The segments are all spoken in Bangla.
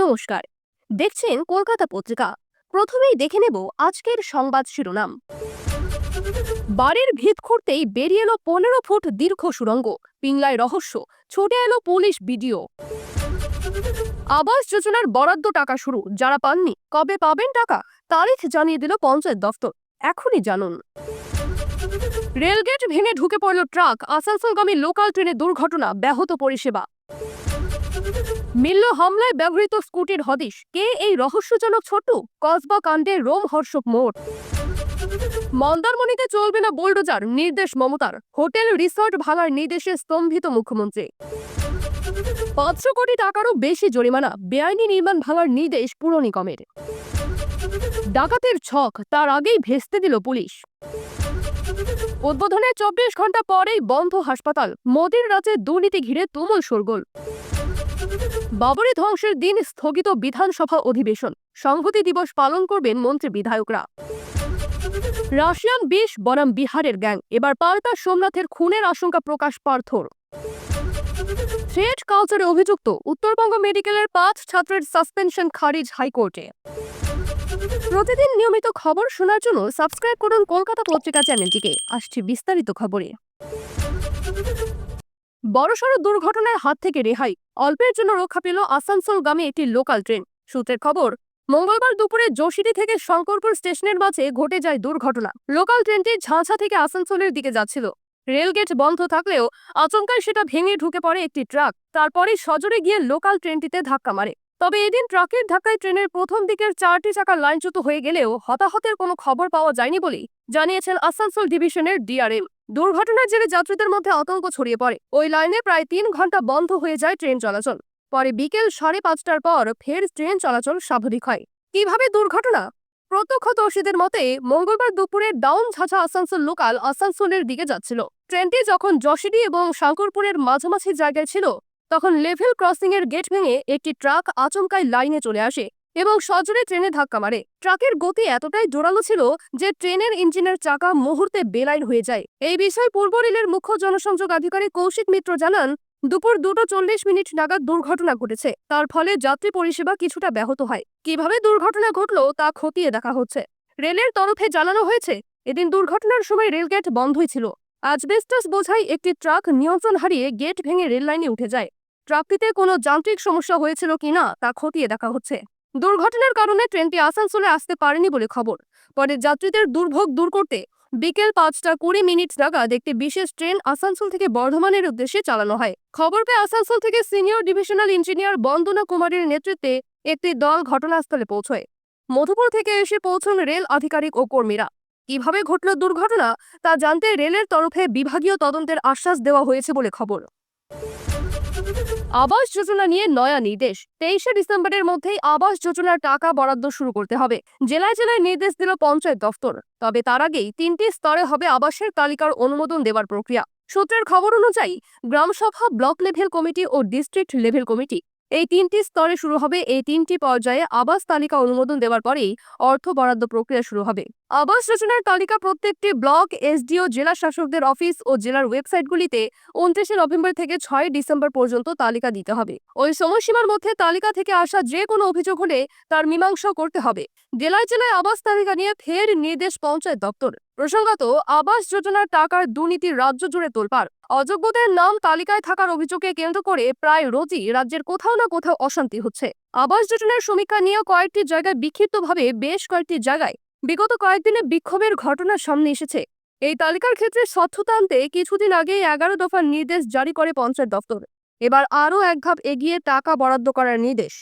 নমস্কার। দেখছেন কলকাতা পত্রিকা। প্রথমেই দেখে নেব আজকের সংবাদ শিরোনাম। বাড়ির ভিত খুঁড়তেই বেরিয়ে এলো পনেরো ফুট দীর্ঘ সুড়ঙ্গ। পিংলায় রহস্য, ছুটে এলো পুলিশ বিডিও। আবাস যোজনার বরাদ্দ টাকা শুরু, যারা পাননি, কবে পাবেন টাকা? তারিখ জানিয়ে দিল পঞ্চায়েত দফতর। এখনই জানুন। রেলগেট ভেঙে ঢুকে পড়ল ট্রাক। আসানসোলগামী লোকাল ট্রেনে দুর্ঘটনা, ব্যাহত পরিষেবা। মিলল হামলায় ব্যবহৃত স্কুটির হদিশ। কে এই রহস্যজনক ছোট্ট কসবা কাণ্ডে রোম হর্ষক মোড়। মন্দারমণিতে চলবে না বোল্ডোজার, নির্দেশ মমতার। হোটেল রিসর্ট ভাঙার নির্দেশে স্তম্ভিত মুখ্যমন্ত্রী। পাঁচশো কোটি টাকারও বেশি জরিমানা, বেআইনি নির্মাণ ভাঙার নির্দেশ পুর নিগমের ডাকাতের ছক, তার আগেই ভেস্তে দিল পুলিশ। উদ্বোধনের চব্বিশ ঘণ্টা পরেই বন্ধ হাসপাতাল। মোদির রাজ্যে দুর্নীতি ঘিরে তুমুল শোরগোল। বাবরি ধ্বংসের দিন স্থগিত বিধানসভা অধিবেশন। সংহতি দিবস পালন করবেন মন্ত্রী বিধায়করা। রাশিয়ান বিষ বনাম বিহারের গ্যাং। এবার পাল্টা সোমনাথের খুনের আশঙ্কা প্রকাশ পার্থর। থ্রেড কালচারে অভিযুক্ত উত্তরবঙ্গ মেডিকেলের পাঁচ ছাত্রের সাসপেনশন খারিজ হাইকোর্টে। প্রতিদিন নিয়মিত খবর শোনার জন্য সাবস্ক্রাইব করুন কলকাতা পত্রিকা চ্যানেলটিকে। আসছে বিস্তারিত খবরে। বড়সড় দুর্ঘটনার হাত থেকে রেহাই। অল্পের জন্য রক্ষা পেল আসানসোলগামী একটি লোকাল ট্রেন। সূত্রের খবর, মঙ্গলবার দুপুরে যোশিটি থেকে শঙ্করপুর স্টেশনের মাঝে ঘটে যায় দুর্ঘটনা। লোকাল ট্রেনটি ঝাঁঝা থেকে আসানসোলের দিকে যাচ্ছিল। রেলগেট বন্ধ থাকলেও আচমকায় সেটা ভেঙে ঢুকে পড়ে একটি ট্রাক। তারপরে সজোরে গিয়ে লোকাল ট্রেনটিতে ধাক্কা মারে। তবে এদিন ট্রাকের ধাক্কায় ট্রেনের প্রথম দিকের চারটি চাকা লাইনচ্যুত হয়ে গেলেও হতাহতের কোনো খবর পাওয়া যায়নি বলেই জানিয়েছেন আসানসোল ডিভিশনের ডিআরএম। দুর্ঘটনার জেরে যাত্রীদের মধ্যে আতঙ্ক ছড়িয়ে পড়ে। ওই লাইনে প্রায় তিন ঘণ্টা বন্ধ হয়ে যায় ট্রেন চলাচল। পরে বিকেল সাড়ে পাঁচটার পর ফের ট্রেন চলাচল স্বাভাবিক হয়। কীভাবে দুর্ঘটনা? প্রত্যক্ষদর্শীদের মতে, মঙ্গলবার দুপুরে ডাউন ঝাঁঝা আসানসোল লোকাল আসানসোলের দিকে যাচ্ছিল। ট্রেনটি যখন যশিডি এবং শঙ্করপুরের মাঝামাঝি জায়গায় ছিল, তখন লেভেল ক্রসিং এর গেট ভেঙে একটি ট্রাক আচমকায় লাইনে চলে আসে। এবং সজোরে ট্রেনে ধাক্কা মারে। ট্রাকের গতি এতটাই জোরালো ছিল যে ট্রেনের ইঞ্জিনের চাকা মুহূর্তে বেলাইন হয়ে যায়। এই বিষয়ে পূর্ব রেলের মুখ্য জনসংযোগ আধিকারিক কৌশিক মিত্র জানান, দুপুর দুটো চল্লিশ মিনিট নাগাদ দুর্ঘটনা ঘটেছে। তার ফলে যাত্রী পরিষেবা কিছুটা ব্যাহত হয়। কীভাবে দুর্ঘটনা ঘটল তা খতিয়ে দেখা হচ্ছে। রেলের তরফে জানানো হয়েছে, এদিন দুর্ঘটনার সময় রেলগেট বন্ধই ছিল। আজবেস্টাস বোঝাই একটি ট্রাক নিয়ন্ত্রণ হারিয়ে গেট ভেঙে রেল লাইনে উঠে যায়। ট্রাকটিতে কোনো যান্ত্রিক সমস্যা হয়েছিল কিনা তা খতিয়ে দেখা হচ্ছে। দুর্ঘটনার কারণে ট্রেনটি আসানসোলে আসতে পারেনি বলে খবর। পরে যাত্রীদের দুর্ভোগ দূর করতে বিকেল পাঁচটা কুড়ি মিনিট নাগাদ একটি বিশেষ ট্রেন আসানসোল থেকে বর্ধমানের উদ্দেশ্যে চালানো হয়। খবর পেয়ে আসানসোল থেকে সিনিয়র ডিভিশনাল ইঞ্জিনিয়ার বন্দনা কুমারের নেতৃত্বে একটি দল ঘটনাস্থলে পৌঁছয়। মধুপুর থেকে এসে পৌঁছন রেল আধিকারিক ও কর্মীরা। কীভাবে ঘটল দুর্ঘটনা তা জানতে রেলের তরফে বিভাগীয় তদন্তের আশ্বাস দেওয়া হয়েছে বলে খবর। আবাস যোজনা নিয়ে নয়া নির্দেশ। তেইশে ডিসেম্বরের মধ্যেই আবাস যোজনার টাকা বরাদ্দ শুরু করতে হবে। জেলায় জেলায় নির্দেশ দিল পঞ্চায়েত দফতর। তবে তার আগেই তিনটি স্তরে হবে আবাসের তালিকার অনুমোদন দেওয়ার প্রক্রিয়া। সূত্রের খবর অনুযায়ী গ্রামসভা, ব্লক লেভেল কমিটি ও ডিস্ট্রিক্ট লেভেল কমিটি এই তিনটি স্তরে শুরু হবে। এই তিনটি পর্যায়ে আবাস তালিকা অনুমোদন দেওয়ার পরেই অর্থ বরাদ্দ প্রক্রিয়া শুরু হবে। আবাস যোজনার তালিকা প্রত্যেকটি ব্লক, এসডিও, জেলা শাসকদের অফিস ও জেলার ওয়েবসাইটগুলিতে উনত্রিশে নভেম্বর থেকে ছয় ডিসেম্বর পর্যন্ত তালিকা দিতে হবে। ওই সময়সীমার মধ্যে তালিকা থেকে আসা যে কোনো অভিযোগ হলে তার মীমাংসা করতে হবে। জেলায় জেলায় আবাস তালিকা নিয়ে ফের নির্দেশ পঞ্চায়েত দপ্তর। প্রসঙ্গত, আবাস যোজনার টাকার দুর্নীতি রাজ্য জুড়ে তোলপাড়। অযোগ্যদের নাম তালিকায় থাকার অভিযোগকে কেন্দ্র করে প্রায় রোজই রাজ্যের কোথাও না কোথাও অশান্তি হচ্ছে। আবাস যোজনার সমীক্ষা নিয়ে কয়েকটি জায়গায় বিক্ষিপ্তভাবে বেশ কয়েকটি জায়গায় বিগত কয়েকদিনে বিক্ষোভের ঘটনা সামনে এসেছে। এই তালিকার ক্ষেত্রে স্বচ্ছতা আনতে কিছুদিন আগে এগারো দফার নির্দেশ জারি করে পঞ্চায়েত দপ্তর। এবার আরও এক ধাপ এগিয়ে টাকা বরাদ্দ করার নির্দেশ।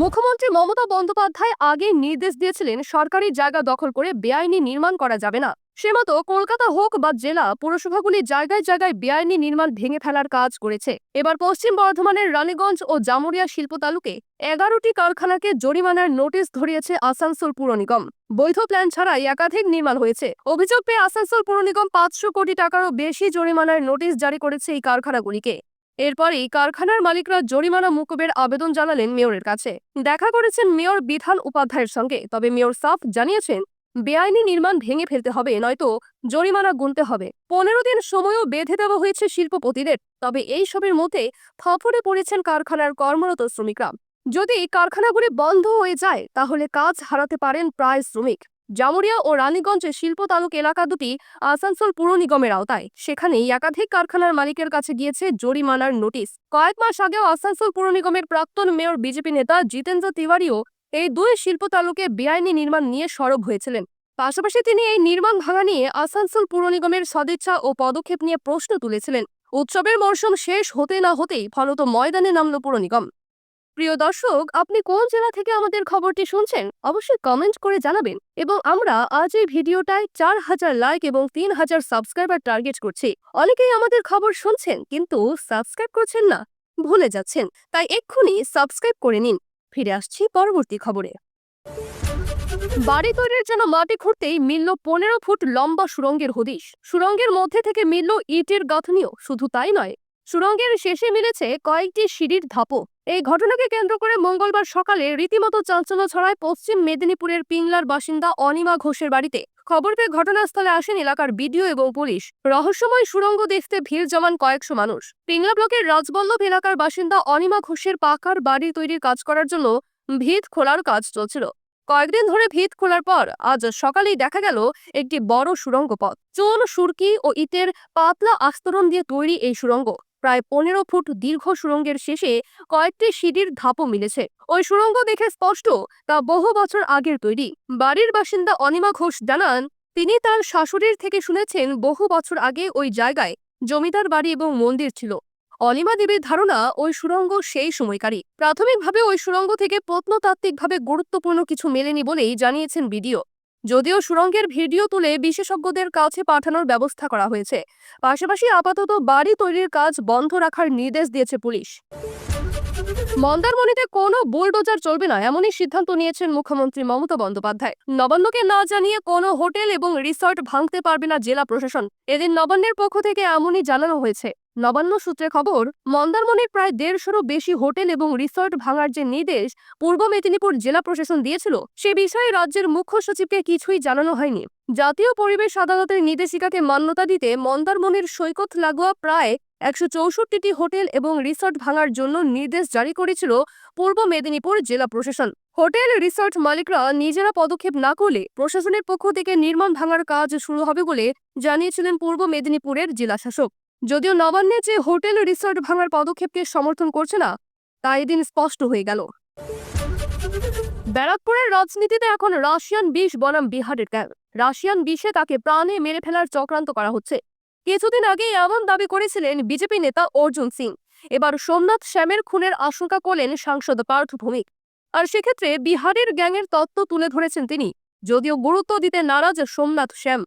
মুখ্যমন্ত্রী মমতা বন্দ্যোপাধ্যায় আগে নির্দেশ দিয়েছিলেন সরকারি জায়গা দখল করে বেআইনি নির্মাণ করা যাবে না। সে মতো কলকাতা হোক বা জেলা, পুরসভাগুলি জায়গায় জায়গায় বেআইনি নির্মাণ ভেঙে ফেলার কাজ করেছে। এবার পশ্চিম বর্ধমানের রানীগঞ্জ ও জামুরিয়া শিল্প তালুকে এগারোটি কারখানাকে জরিমানার নোটিশ ধরিয়েছে আসানসোল পুর নিগম। বৈধ প্ল্যান ছাড়াই একাধিক নির্মাণ হয়েছে। অভিযোগ পেয়ে আসানসোল পুর নিগম পাঁচশো কোটি টাকারও বেশি জরিমানার নোটিশ জারি করেছে এই কারখানাগুলিকে। এরপরেই কারখানার মালিকরা জরিমানা মুকুবের আবেদন জানালেন মেয়রের কাছে। দেখা করেছেন মেয়র বিধান উপাধ্যায়ের সঙ্গে। তবে মেয়র সাফ জানিয়েছেন, বেআইনি নির্মাণ ভেঙে ফেলতে হবে, নয়তো জরিমানা গুনতে হবে। পনেরো দিন সময়ও বেঁধে দেওয়া হয়েছে শিল্পপতিদের। তবে এই সবের মধ্যে ফাফড়ে পড়েছেন কারখানার কর্মরত শ্রমিকরা। যদি কারখানাগুলি বন্ধ হয়ে যায়, তাহলে কাজ হারাতে পারেন প্রায় শ্রমিক। জামুরিয়া ও রানীগঞ্জে শিল্প তালুক এলাকা দুটি আসানসোল পুর নিগমের আওতায়। সেখানেই একাধিক কারখানার মালিকের কাছে গিয়েছে জরিমানার নোটিশ। কয়েক মাস আগেও আসানসোল পুর নিগমের প্রাক্তন মেয়র, বিজেপি নেতা জিতেন্দ্র তিওয়ারিও এই দুই শিল্প তালুকে বেআইনি নির্মাণ নিয়ে সরব হয়েছিলেন। পাশাপাশি তিনি এই নির্মাণ ভাঙা নিয়ে আসানসোল পুর নিগমের সদিচ্ছা ও পদক্ষেপ নিয়ে প্রশ্ন তুলেছিলেন। উৎসবের মরশুম শেষ হতে না হতেই ফলত ময়দানে নামল পুর নিগম। প্রিয় দর্শক, আপনি কোন জেলা থেকে আমাদের খবরটি শুনছেন? অবশ্যই কমেন্ট করে জানাবেন এবং আমরা আজ এই ভিডিওটায় চার হাজার লাইক এবং তিন হাজার সাবস্ক্রাইবার টার্গেট করছি। অনেকেই আমাদের খবর শুনছেন কিন্তু সাবস্ক্রাইব করছেন না, ভুলে যাচ্ছেন। তাই এক্ষুনি সাবস্ক্রাইব করে নিন। ফিরে আসছি পরবর্তী খবরে। বাড়ি তৈরির জন্য মাটি খুঁড়তেই মিলল পনেরো ফুট লম্বা সুরঙ্গের হদিশ। সুরঙ্গের মধ্যে থেকে মিলল ইটের গাঁথনিও। শুধু তাই নয় সুরঙ্গের শেষে মিলেছে কয়েকটি সিঁড়ির ধাপও। এই ঘটনাকে কেন্দ্র করে মঙ্গলবার সকালে রীতিমতো চাঞ্চল্য ছড়ায় পশ্চিম মেদিনীপুরের পিংলার বাসিন্দা অনিমা ঘোষের বাড়িতে। খবর পেয়ে ঘটনাস্থলে আসেন এলাকার বিডিও এবং পুলিশ। রহস্যময় সুরঙ্গ দেখতে ভিড় জমান কয়েকশো মানুষ। পিংলা ব্লকের রাজবল্লভ এলাকার বাসিন্দা অনিমা ঘোষের পাকার বাড়ি তৈরির কাজ করার জন্য ভিত খোলার কাজ চলছিল। কয়েকদিন ধরে ভিত খোলার পর আজ সকালেই দেখা গেল একটি বড় সুরঙ্গ পথ। চুন, সুরকি ও ইটের পাতলা আস্তরণ দিয়ে তৈরি এই সুরঙ্গ প্রায় পনেরো ফুট দীর্ঘ সুরঙ্গের শেষে কয়েকটি সিঁড়ির ধাপও মিলেছে। ওই সুরঙ্গ দেখে স্পষ্ট, তা বহু বছর আগের তৈরি। বাড়ির বাসিন্দা অনিমা ঘোষ জানান, তিনি তার শাশুড়ির থেকে শুনেছেন বহু বছর আগে ওই জায়গায় জমিদার বাড়ি এবং মন্দির ছিল। অনিমা দেবীর ধারণা, ওই সুরঙ্গ সেই সময়কারী প্রাথমিকভাবে ওই সুরঙ্গ থেকে প্রত্নতাত্ত্বিকভাবে গুরুত্বপূর্ণ কিছু মেলেনি বলেই জানিয়েছেন বিডিও। যদিও সুরঙ্গের ভিডিও তুলে বিশেষজ্ঞদের কাছে পাঠানোর ব্যবস্থা করা হয়েছে। পাশাপাশি আপাতত বাড়ি তৈরির কাজ বন্ধ রাখার নির্দেশ দিয়েছে পুলিশ। মন্দারমণিতে কোনো বুলডোজার চলবে না, এমনই সিদ্ধান্ত নিয়েছেন মুখ্যমন্ত্রী মমতা বন্দ্যোপাধ্যায়। নবান্নকে না জানিয়ে কোনো হোটেল এবং রিসর্ট ভাঙতে পারবে না জেলা প্রশাসন। এদিন নবান্নের পক্ষ থেকে এমনই জানানো হয়েছে। নবান্ন সূত্রে খবর, মন্দারমণির প্রায় দেড়শোরও বেশি হোটেল এবং রিসর্ট ভাঙার যে নির্দেশ পূর্ব মেদিনীপুর জেলা প্রশাসন দিয়েছিল, সে বিষয়ে রাজ্যের মুখ্য সচিবকে কিছুই জানানো হয়নি। জাতীয় পরিবেশ আদালতের নির্দেশিকাকে মান্যতা দিতে মন্দারমণির সৈকত লাগোয়া প্রায় একশো চৌষট্টিটি হোটেল এবং রিসর্ট ভাঙার জন্য নির্দেশ জারি করেছিল পূর্ব মেদিনীপুর জেলা প্রশাসন। হোটেল, রিসর্ট মালিকরা নিজেরা পদক্ষেপ না করলে প্রশাসনের পক্ষ থেকে নির্মাণ ভাঙার কাজ শুরু হবে বলে জানিয়েছিলেন পূর্ব মেদিনীপুরের জেলা শাসক। যদিও নবান্নে যে হোটেল রিসর্ট ভাঙার পদক্ষেপকে সমর্থন করছে না, তা এদিন স্পষ্ট হয়ে গেল। ব্যারাকপুরের রাজনীতিতে এখন রাশিয়ান বিষ বনাম বিহারের গ্যাং রাশিয়ান বিষে তাকে প্রাণে মেরে ফেলার চক্রান্ত করা হচ্ছে। কিছুদিন আগে এমন দাবি করেছিলেন বিজেপি নেতা অর্জুন সিং। এবার সোমনাথ শ্যামের খুনের আশঙ্কা করলেন সাংসদ পার্থ ভৌমিক। আর সেক্ষেত্রে বিহারের গ্যাংয়ের তত্ত্ব তুলে ধরেছেন তিনি। যদিও গুরুত্ব দিতে নারাজ সোমনাথ শ্যাম।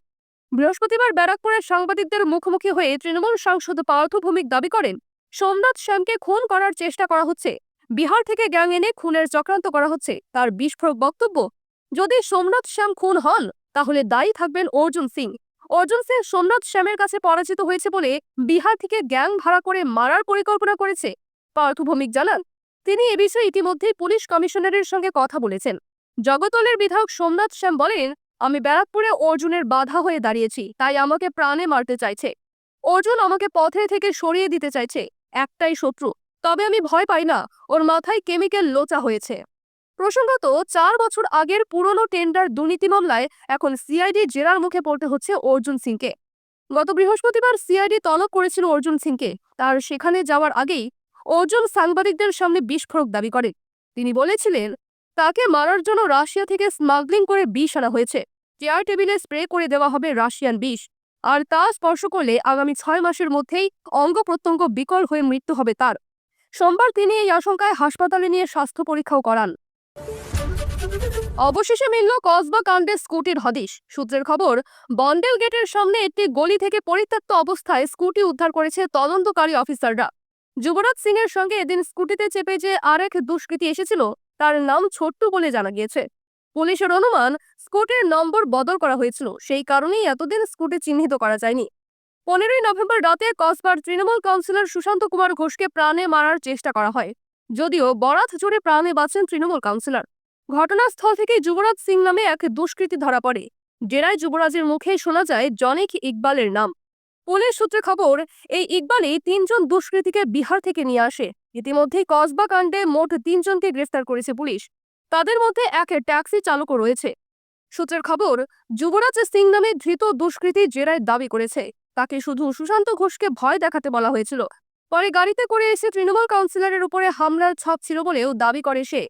বৃহস্পতিবার ব্যারাকপুরের সাংবাদিকদের মুখোমুখি হয়ে তৃণমূল সাংসদ পার্থ ভৌমিক দাবি করেন, সোমনাথ শ্যামকে খুন করার চেষ্টা করা হচ্ছে। বিহার থেকে গ্যাং এনে খুনের চক্রান্ত করা হচ্ছে। তার বিস্ফোরক বক্তব্য, যদি সোমনাথ শ্যাম খুন হন, তাহলে দায়ী থাকবেন অর্জুন সিং। অর্জুন সিং সোমনাথ শ্যামের কাছে পরাজিত হয়েছে বলে বিহার থেকে গ্যাং ভাড়া করে মারার পরিকল্পনা করেছে। পার্থ ভৌমিক জানান, তিনি এ বিষয়ে ইতিমধ্যেই পুলিশ কমিশনারের সঙ্গে কথা বলেছেন। জগতলের বিধায়ক সোমনাথ শ্যাম বলেন আমি ব্যারাকপুরে অর্জুনের বাধা হয়ে দাঁড়িয়েছি, তাই আমাকে প্রাণে মারতে চাইছে। অর্জুন আমাকে পথে থেকে সরিয়ে দিতে চাইছে, একটাই শত্রু। তবে আমি ভয় পাই না, ওর মাথায় কেমিক্যাল লোচা হয়েছে। প্রসঙ্গত, চার বছর আগের পুরনো টেন্ডার দুর্নীতি মামলায় এখন সিআইডি জেরার মুখে পড়তে হচ্ছে অর্জুন সিংকে। গত বৃহস্পতিবার সিআইডি তলব করেছিল অর্জুন সিংকে। তার সেখানে যাওয়ার আগেই অর্জুন সাংবাদিকদের সামনে বিস্ফোরক দাবি করে। তিনি বলেছিলেন তাকে মারার জন্য রাশিয়া থেকে স্মাগলিং করে বিষ আনা হয়েছে। চেয়ার টেবিলে স্প্রে করে দেওয়া হবে রাশিয়ান বিষ। আর তা স্পর্শ করলে আগামী ছয় মাসের মধ্যেই অঙ্গ প্রত্যঙ্গ বিকল হয়ে মৃত্যু হবে তার। সোমবার তিনি এই আশঙ্কায় হাসপাতালে নিয়ে স্বাস্থ্য পরীক্ষাও করান। অবশেষে মিলল কসবা কাণ্ডে স্কুটির হদিশ। সূত্রের খবর, বন্ডেল গেটের সামনে একটি গলি থেকে পরিত্যক্ত অবস্থায় স্কুটি উদ্ধার করেছে তদন্তকারী অফিসাররা। যুবরাজ সিং এর সঙ্গে এদিন স্কুটিতে চেপে যে আরেক দুষ্কৃতী এসেছিল তার নাম ছোট্টু বলে জানা গিয়েছে। পুলিশের অনুমান, স্কুটির নম্বর বদল করা হয়েছিল। সেই কারণেই এতদিন স্কুটি চিহ্নিত করা যায়নি। পনেরোই নভেম্বর রাতে কসবার তৃণমূল কাউন্সিলর সুশান্ত কুমার ঘোষকে প্রাণে মারার চেষ্টা করা হয়। যদিও বরাত জুড়ে প্রাণে বাঁচেন তৃণমূল কাউন্সিলর। ঘটনাস্থল থেকে যুবরাজ সিং নামে এক দুষ্কৃতী ধরা পড়ে। জেরায় যুবরাজের মুখে শোনা যায় জনিক ইকবালের নাম। পুলিশ সূত্রে খবর, এই ইকবালই তিনজন দুষ্কৃতীকে বিহার থেকে নিয়ে আসে। ইতিমধ্যেই কসবা কাণ্ডে মোট তিনজনকে গ্রেফতার করেছে পুলিশ। তাদের মধ্যে এক ট্যাক্সি চালকও রয়েছে। সূত্রের খবর, যুবরাজ সিং নামে ধৃত দুষ্কৃতী জেরায় দাবি করেছে। তাকে শুধু সুশান্ত ঘোষকে ভয় দেখাতে বলা হয়েছিল। পরে গাড়িতে করে এসে তৃণমূল কাউন্সিলরের উপরে হামলার ছাপ ছিল বলেও দাবি করে সে।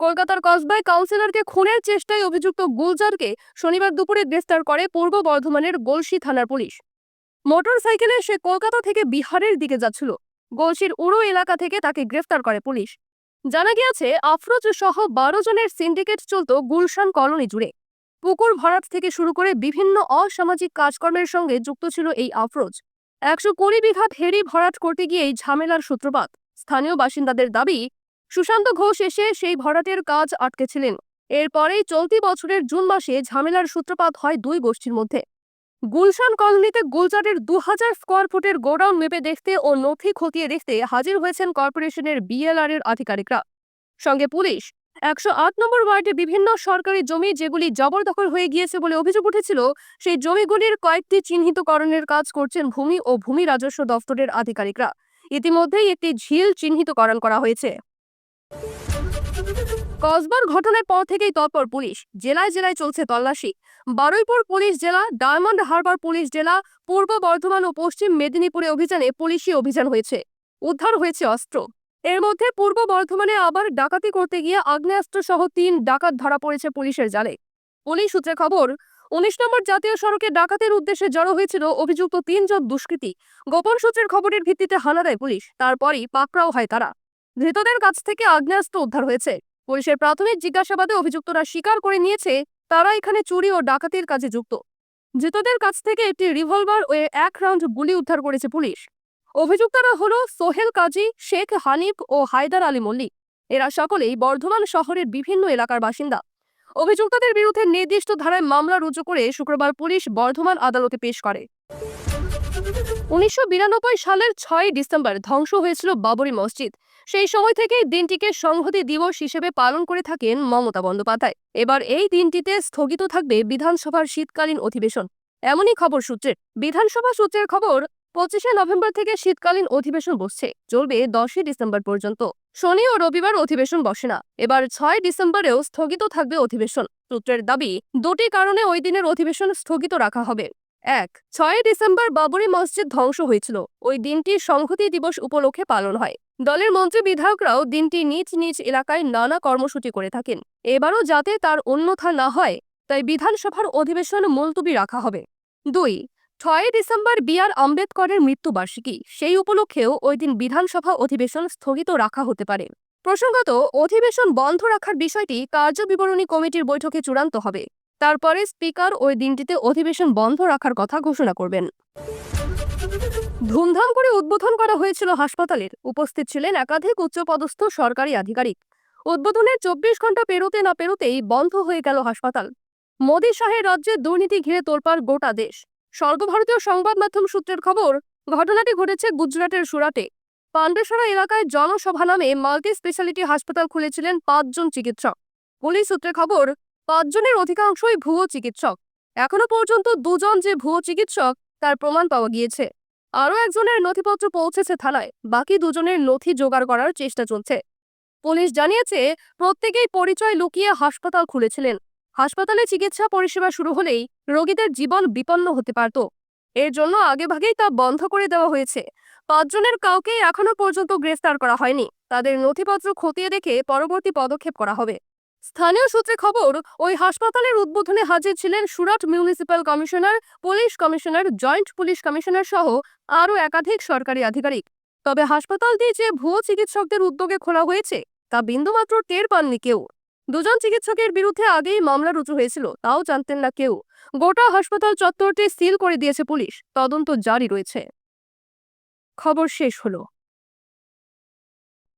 কলকাতার কসবায় কাউন্সিলরকে খুনের চেষ্টায় অভিযুক্ত গুলজারকে শনিবার দুপুরে গ্রেফতার করে পূর্ব বর্ধমানের গলসি থানার পুলিশ। মোটর সাইকেলে সে কলকাতা থেকে বিহারের দিকে যাচ্ছিল। গলসির উড়ো এলাকা থেকে তাকে গ্রেফতার করে পুলিশ। জানা গিয়েছে, আফরোজ সহ বারো জনের সিন্ডিকেট চলত গুলশান কলোনি জুড়ে। পুকুর ভরাট থেকে শুরু করে বিভিন্ন অসামাজিক কাজকর্মের সঙ্গে যুক্ত ছিল এই আফরোজ। একশো কুড়ি বিঘা ফেরি ভরাট করতে গিয়েই ঝামেলার সূত্রপাত। স্থানীয় বাসিন্দাদের দাবি, সুশান্ত ঘোষ এসে সেই ভরাটের কাজ আটকেছিলেন। এরপরেই চলতি বছরের জুন মাসে ঝামেলার সূত্রপাত হয় দুই গোষ্ঠীর মধ্যে। গুলশান কলোনিতে গুলজারের দু হাজার স্কোয়ার ফুটের গোডাউন মেপে দেখতে ও নথি খতিয়ে দেখতে হাজির হয়েছেন কর্পোরেশনের বিএলআর এর আধিকারিকরা। সঙ্গে পুলিশ, একশো আট নম্বর ওয়ার্ডে বিভিন্ন সরকারি জমি যেগুলি জবরদখল হয়ে গিয়েছে বলে অভিযোগ উঠেছিল, সেই জমিগুলির কয়েকটি চিহ্নিতকরণের কাজ করছেন ভূমি ও ভূমি রাজস্ব দফতরের আধিকারিকরা। ইতিমধ্যেই একটি ঝিল চিহ্নিতকরণ করা হয়েছে। কসবার ঘটনার পর থেকেই তৎপর পুলিশ। জেলায় জেলায় চলছে তল্লাশি। বারুইপুর পুলিশ জেলা, ডায়মন্ড হারবার পুলিশ জেলা, পূর্ব বর্ধমান ও পশ্চিম মেদিনীপুরে অভিযানে পুলিশি অভিযান হয়েছে। উদ্ধার হয়েছে অস্ত্র। এর মধ্যে পূর্ব বর্ধমানে আবার ডাকাতি করতে গিয়ে আগ্নেয়াস্ত্র সহ তিন ডাকাত ধরা পড়েছে পুলিশের জালে। পুলিশ সূত্রে খবর, উনিশ নম্বর জাতীয় সড়কে ডাকাতের উদ্দেশ্যে জড়ো হয়েছিল অভিযুক্ত তিনজন দুষ্কৃতী। গোপন সূত্রের খবরের ভিত্তিতে হানা দেয় পুলিশ, তারপরই পাকড়াও হয় তারা। ধৃতদের কাছ থেকে আগ্নেয়াস্ত্র উদ্ধার হয়েছে। পুলিশের প্রাথমিক জিজ্ঞাসাবাদে অভিযুক্তরা স্বীকার করে নিয়েছে, তারা এখানে চুরি ও ডাকাতির কাজে যুক্ত। ধৃতদের কাছ থেকে একটি রিভলভার ও এক রাউন্ড গুলি উদ্ধার করেছে পুলিশ। অভিযুক্তরা হল সোহেল কাজী, শেখ হানিফ ও হায়দার আলী মল্লিক। এরা সকলেই বর্ধমান শহরের বিভিন্ন এলাকার বাসিন্দা। অভিযুক্তদের বিরুদ্ধে নির্দিষ্ট ধারায় মামলা রুজু করে শুক্রবার পুলিশ বর্ধমান আদালতে পেশ করে। উনিশশো বিরানব্বই সালের ছয় ডিসেম্বর ধ্বংস হয়েছিল বাবরি মসজিদ। সেই সময় থেকেই দিনটিকে সংহতি দিবস হিসেবে পালন করে থাকেন মমতা বন্দ্যোপাধ্যায়। এবার এই দিনটিতে স্থগিত থাকবে বিধানসভার শীতকালীন অধিবেশন। এমনই খবর সূত্রের। বিধানসভা সূত্রের খবর, পঁচিশে নভেম্বর থেকে শীতকালীন অধিবেশন বসছে। চলবে দশই ডিসেম্বর পর্যন্ত। শনি ও রবিবার অধিবেশন বসে না। এবার ছয় ডিসেম্বরেও স্থগিত থাকবে অধিবেশন। সূত্রের দাবি, দুটি কারণে ওই দিনের অধিবেশন স্থগিত রাখা হবে। এক, ছয় ডিসেম্বর বাবরি মসজিদ ধ্বংস হয়েছিল। ওই দিনটি সংহতি দিবস উপলক্ষে পালন হয়। দলের মন্ত্রী বিধায়করাও দিনটি নিজ নিজ এলাকায় নানা কর্মসূচি করে থাকেন। এবারও যাতে তার অন্যথা না হয়, তাই বিধানসভার অধিবেশন মুলতুবি রাখা হবে। দুই, ছয় ডিসেম্বর বি আর আম্বেদকরের মৃত্যুবার্ষিকী। সেই উপলক্ষেও ওই দিন বিধানসভা অধিবেশন স্থগিত রাখা হতে পারে। প্রসঙ্গত, অধিবেশন বন্ধ রাখার বিষয়টি কার্যবিবরণী কমিটির বৈঠকে চূড়ান্ত হবে। তারপরে স্পিকার ওই দিনটিতে অধিবেশন বন্ধ রাখার কথা ঘোষণা করবেন। ধুমধাম করে উদ্বোধন করা হয়েছিল হাসপাতালের। উপস্থিত ছিলেন একাধিক উচ্চপদস্থ সরকারি আধিকারিক। উদ্বোধনের চব্বিশ ঘণ্টা পেরোতে না পেরোতেই বন্ধ হয়ে গেল হাসপাতাল। মোদী শাহের রাজ্যে দুর্নীতি ঘিরে তোলপাড় গোটা দেশ। সর্বভারতীয় সংবাদ মাধ্যম সূত্রের খবর, ঘটনাটি ঘটেছে গুজরাটের সুরাটে। পান্ডেসরা এলাকায় জনসভা নামে মাল্টি স্পেশালিটি হাসপাতাল খুলেছিলেন পাঁচজন চিকিৎসক। পুলিশ সূত্রে খবর পাঁচজনের অধিকাংশই ভুয়ো চিকিৎসক। এখনও পর্যন্ত দুজন যে ভুয়ো চিকিৎসক, তার প্রমাণ পাওয়া গিয়েছে। আরও একজনের নথিপত্র পৌঁছেছে থানায়, বাকি দুজনের নথি জোগাড় করার চেষ্টা চলছে। পুলিশ জানিয়েছে, প্রত্যেকেই পরিচয় লুকিয়ে হাসপাতাল খুলেছিলেন। হাসপাতালে চিকিৎসা পরিষেবা শুরু হলেই রোগীদের জীবন বিপন্ন হতে পারত। এর জন্য আগেভাগেই তা বন্ধ করে দেওয়া হয়েছে। পাঁচজনের কাউকেই এখনও পর্যন্ত গ্রেফতার করা হয়নি। তাদের নথিপত্র খতিয়ে দেখে পরবর্তী পদক্ষেপ করা হবে। স্থানীয় সূত্রে খবর, ওই হাসপাতালের উদ্বোধনে হাজির ছিলেন Surat municipal commissioner, police commissioner, joint police commissioner সহ আরও একাধিক সরকারি আধিকারিক। তবে হাসপাতালটি যে ভুয়ো চিকিৎসকদের উদ্যোগে খোলা হয়েছে, তা বিন্দুমাত্র টের পাননি কেউ। দুজন চিকিৎসকের বিরুদ্ধে আগেই মামলা রুজু হয়েছিল, তাও জানতেন না কেউ। গোটা হাসপাতাল চত্বরটি সিল করে দিয়েছে পুলিশ, তদন্ত জারি রয়েছে। খবর শেষ হলো।